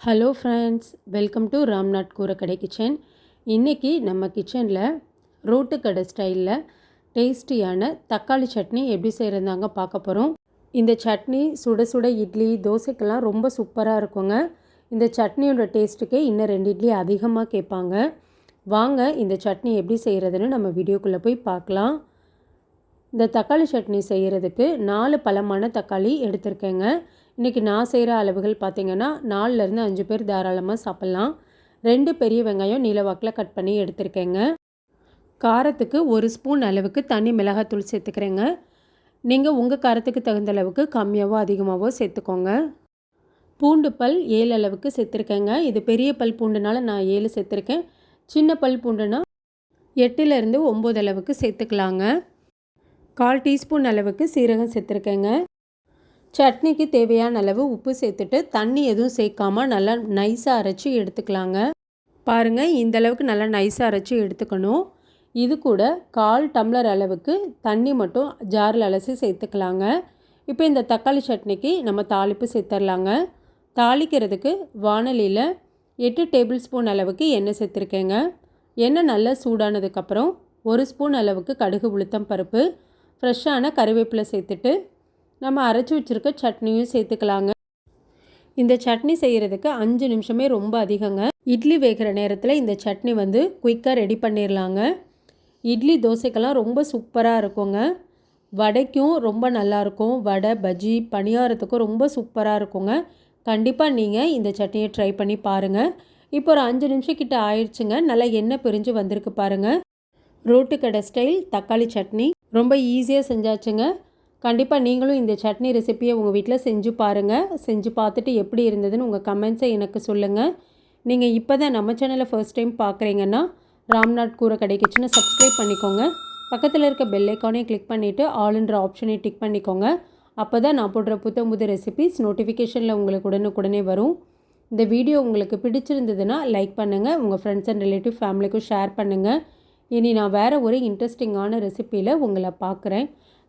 Hello friends welcome to Ramnath Koorakadai kitchen இன்றைக்கி நம்ம கிச்சனில் ரோட்டுக்கடை ஸ்டைலில் டேஸ்டியான தக்காளி சட்னி எப்படி செய்கிறதாங்க பார்க்க போகிறோம் இந்த சட்னி சுட சுட இட்லி தோசைக்கெல்லாம் ரொம்ப சூப்பராக இருக்குங்க. இந்த சட்னியோட டேஸ்ட்டுக்கே இன்னும் ரெண்டு இட்லி அதிகமாக கேட்பாங்க. வாங்க இந்த சட்னி எப்படி செய்கிறதுன்னு நம்ம வீடியோக்குள்ளே போய் பார்க்கலாம். இந்த தக்காளி சட்னி செய்கிறதுக்கு நாலு பழமான தக்காளி எடுத்திருக்கேங்க. இன்றைக்கி நான் செய்கிற அளவுகள் பார்த்திங்கன்னா நாலுலேருந்து அஞ்சு பேர் தாராளமாக சாப்பிட்லாம். ரெண்டு பெரிய வெங்காயம் நீலவாக்கில் கட் பண்ணி எடுத்திருக்கேங்க. காரத்துக்கு ஒரு ஸ்பூன் அளவுக்கு தனி மிளகாத்தூள் சேர்த்துக்கிறேங்க. நீங்கள் உங்கள் காரத்துக்கு தகுந்த அளவுக்கு கம்மியாகவோ அதிகமாகவோ சேர்த்துக்கோங்க. பூண்டு பல் ஏழு அளவுக்கு சேர்த்துருக்கேங்க. இது பெரிய பல் பூண்டுனால நான் ஏழு சேர்த்துருக்கேன். சின்ன பல் பூண்டுனா எட்டுலேருந்து ஒம்பது அளவுக்கு சேர்த்துக்கலாங்க. கால் டீஸ்பூன் அளவுக்கு சீரகம் சேர்த்துருக்கேங்க. சட்னிக்கு தேவையான அளவு உப்பு சேர்த்துட்டு தண்ணி எதுவும் சேர்க்காம நல்லா நைஸாக அரைச்சி எடுத்துக்கலாங்க. பாருங்கள் இந்த அளவுக்கு நல்லா நைஸாக அரைச்சி எடுத்துக்கணும். இது கூட கால் டம்ளர் அளவுக்கு தண்ணி மட்டும் ஜாரில் அலசி சேர்த்துக்கலாங்க. இப்போ இந்த தக்காளி சட்னிக்கு நம்ம தாளிப்பு சேர்த்துடலாங்க தாளிக்கிறதுக்கு வானலியில் எட்டு டேபிள் ஸ்பூன் அளவுக்கு எண்ணெய் சேர்த்துருக்கேங்க. எண்ணெய் நல்லா சூடானதுக்கப்புறம் ஒரு ஸ்பூன் அளவுக்கு கடுகு உளுத்தம் பருப்பு ஃப்ரெஷ்ஷான கருவேப்பிலை சேர்த்துட்டு நம்ம அரைச்சி வச்சுருக்க சட்னியும் சேர்த்துக்கலாங்க. இந்த சட்னி செய்கிறதுக்கு அஞ்சு நிமிஷமே ரொம்ப அதிகங்க. இட்லி வேகிற நேரத்தில் இந்த சட்னி வந்து குயிக்காக ரெடி பண்ணிடலாங்க இட்லி தோசைக்கெல்லாம் ரொம்ப சூப்பராக இருக்குங்க. வடைக்கும் ரொம்ப நல்லாயிருக்கும் வடை பஜ்ஜி பணியாரத்துக்கும் ரொம்ப சூப்பராக இருக்குங்க. கண்டிப்பாக நீங்கள் இந்த சட்னியை ட்ரை பண்ணி பாருங்கள் இப்போ ஒரு அஞ்சு நிமிஷம் கிட்ட ஆயிடுச்சுங்க நல்லா எண்ணெய் பிரிஞ்சு வந்திருக்கு பாருங்கள் ரோட்டு கடை ஸ்டைல் தக்காளி சட்னி. ரொம்ப ஈஸியாக செஞ்சாச்சுங்க. கண்டிப்பாக நீங்களும் இந்த சட்னி ரெசிப்பியை உங்கள் வீட்டில் செஞ்சு பாருங்கள் செஞ்சு பார்த்துட்டு எப்படி இருந்ததுன்னு உங்கள் கமெண்ட்ஸை எனக்கு சொல்லுங்கள் நீங்கள் இப்போ தான் நம்ம சேனலை ஃபர்ஸ்ட் டைம் பார்க்குறீங்கன்னா ராம்நாத் கூரை கடை கிச்சனை சப்ஸ்கிரைப் பண்ணிக்கோங்க. பக்கத்தில் இருக்க பெல்லைக்கானே கிளிக் பண்ணிவிட்டு ஆளுன்ற ஆப்ஷனை டிக் பண்ணிக்கோங்க. அப்போ தான் நான் போடுற புத்த புது ரெசிபிஸ் நோட்டிஃபிகேஷனில் உங்களுக்கு உடனுக்குடனே வரும். இந்த வீடியோ உங்களுக்கு பிடிச்சிருந்ததுன்னா லைக் பண்ணுங்கள் உங்கள் ஃப்ரெண்ட்ஸ் அண்ட் ரிலேட்டிவ் ஃபேமிலிக்கும் ஷேர் பண்ணுங்கள் இனி நான் வேறு ஒரு இன்ட்ரெஸ்டிங்கான ரெசிப்பியில் உங்களை பார்க்குறேன்